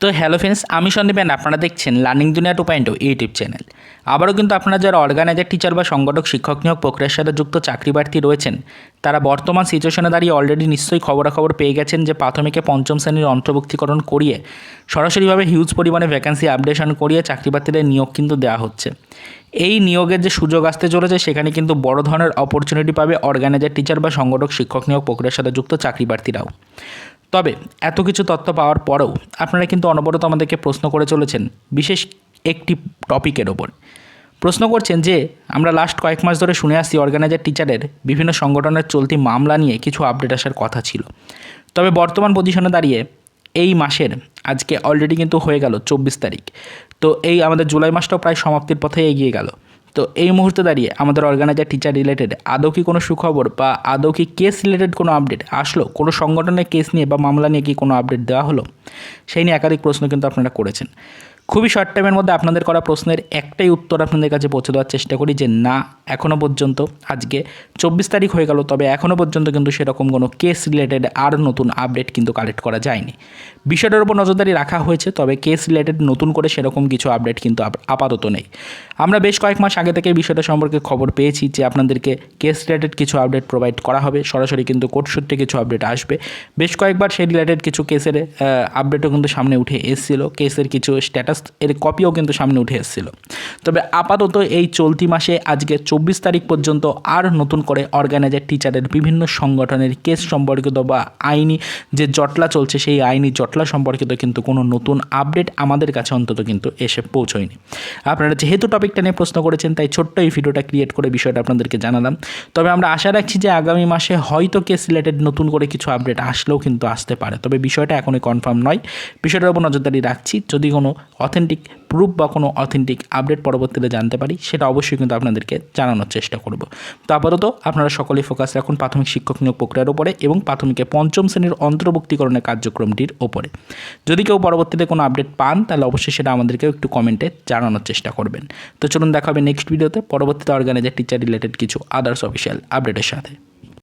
তো hello friends আমি সন্দীপেন আপনারা দেখছেন লার্নিং দুনিয়া টু পয়েন্ট ইউটিউব চ্যানেল আবারও কিন্তু আপনারা যারা অর্গানাইজার টিচার বা সংগঠক, শিক্ষক নিয়োগ প্রক্রিয়ার সাথে যুক্ত চাকরি প্রার্থী রয়েছেন, তারা বর্তমান সিচুয়েশনে দাঁড়িয়ে অলরেডি নিশ্চয়ই খবরাখবর পেয়ে গেছেন যে প্রাথমিকে পঞ্চম শ্রেণির অন্তর্ভুক্তিকরণ করিয়ে সরাসরিভাবে হিউজ পরিমাণে ভ্যাকেন্সি আপডেশন করিয়ে চাকরি প্রার্থীদের নিয়োগ কিন্তু দেওয়া হচ্ছে। এই নিয়োগের যে সুযোগ আসতে চলেছে, সেখানে কিন্তু বড় ধরনের অপরচুনিটি পাবে অর্গানাইজার টিচার বা সংগঠক, শিক্ষক নিয়োগ প্রক্রিয়ার সাথে যুক্ত চাকরি প্রার্থীরাও তবে এত কিছু তথ্য পাওয়ার পরেও আপনারা কিন্তু অনবরত আমাদেরকে প্রশ্ন করে চলেছেন, বিশেষ একটি টপিকের ওপর। প্রশ্ন করছেন যে, আমরা লাস্ট কয়েক মাস ধরে শুনে আসছি অর্গানাইজার টিচারের বিভিন্ন সংগঠনের চলতি মামলা নিয়ে কিছু আপডেট আসার কথা ছিল। তবে বর্তমান পজিশনে দাঁড়িয়ে এই মাসের, আজকে অলরেডি কিন্তু হয়ে গেল চব্বিশ তারিখ। তো এই আমাদের জুলাই মাসটাও প্রায় সমাপ্তির পথে এগিয়ে গেল। তো এই মুহূর্তে দাঁড়িয়ে আমাদের অর্গানাইজার টিচার রিলেটেড আদৌ কি কোনো সুখবর বা আদৌ কি কেস রিলেটেড কোনো আপডেট আসলো? কোনো সংগঠনের কেস নিয়ে বা মামলা নিয়ে কি কোনো আপডেট দেওয়া হলো? সেই নিয়ে একাধিক প্রশ্ন কিন্তু আপনারা করেছেন। খুবই শর্ট টাইমের মধ্যে আপনাদের করা প্রশ্নের একটাই উত্তর আপনাদের কাছে পৌঁছে দেওয়ার চেষ্টা করি যে না এখনও পর্যন্ত, আজকে চব্বিশ তারিখ হয়ে গেল, তবে এখনও পর্যন্ত কিন্তু সেরকম কোনো কেস রিলেটেড আর নতুন আপডেট কিন্তু কালেক্ট করা যায়নি। বিষয়টার উপর নজরদারি রাখা হয়েছে, তবে কেস রিলেটেড নতুন করে সেরকম কিছু আপডেট কিন্তু আপাতত নেই। আমরা বেশ কয়েক মাস আগে থেকে বিষয়টা সম্পর্কে খবর পেয়েছি যে আপনাদেরকে কেস রিলেটেড কিছু আপডেট প্রোভাইড করা হবে, সরাসরি কিন্তু কোর্ট সূত্রে কিছু আপডেট আসবে। বেশ কয়েকবার সেই রিলেটেড কিছু কেসের আপডেটও কিন্তু সামনে উঠে এসেছিল। কেসের কিছু স্ট্যাটাস এর কপিও কিন্তু সামনে উঠে এসেছিল। তবে আপাতত এই চলতি মাসে আজকে চব্বিশ তারিখ পর্যন্ত আর নতুন করে অর্গানাইজার টিচারের বিভিন্ন সংগঠনের কেস সম্পর্কিত বা আইনি যে জটলা চলছে, সেই আইনি জটলা সম্পর্কিত কিন্তু কোনো নতুন আপডেট আমাদের কাছে অন্তত কিন্তু এসে পৌঁছয়নি। আপনারা যেহেতু টপিকটা নিয়ে প্রশ্ন করেছেন, তাই ছোট্ট এই ভিডিওটা ক্রিয়েট করে বিষয়টা আপনাদেরকে জানালাম। তবে আমরা আশা রাখছি যে আগামী মাসে হয়তো কেস রিলেটেড নতুন করে কিছু আপডেট আসলেও কিন্তু আসতে পারে। তবে বিষয়টা এখনই কনফার্ম নয়। বিষয়টার উপর নজরদারি রাখছি। যদি কোনো অথেন্টিক প্রুফ বা কোনো অথেন্টিক আপডেট পরবর্তীতে জানতে পারি, সেটা অবশ্যই কিন্তু আপনাদেরকে জানানোর চেষ্টা করব। তো আপাতত আপনারা সকলেই ফোকাস রাখুন প্রাথমিক শিক্ষক নিয়োগ প্রক্রিয়ার ওপরে এবং প্রাথমিকে পঞ্চম শ্রেণির অন্তর্ভুক্তিকরণের কার্যক্রমটির ওপরে যদি কেউ পরবর্তীতে কোনো আপডেট পান, তাহলে অবশ্যই সেটা আমাদেরকেও একটু কমেন্টে জানানোর চেষ্টা করবেন। তো চলুন দেখা হবে নেক্সট ভিডিওতে পরবর্তীতে অর্গানাইজার টিচার রিলেটেড কিছু আদার্স অফিসিয়াল আপডেটের সাথে।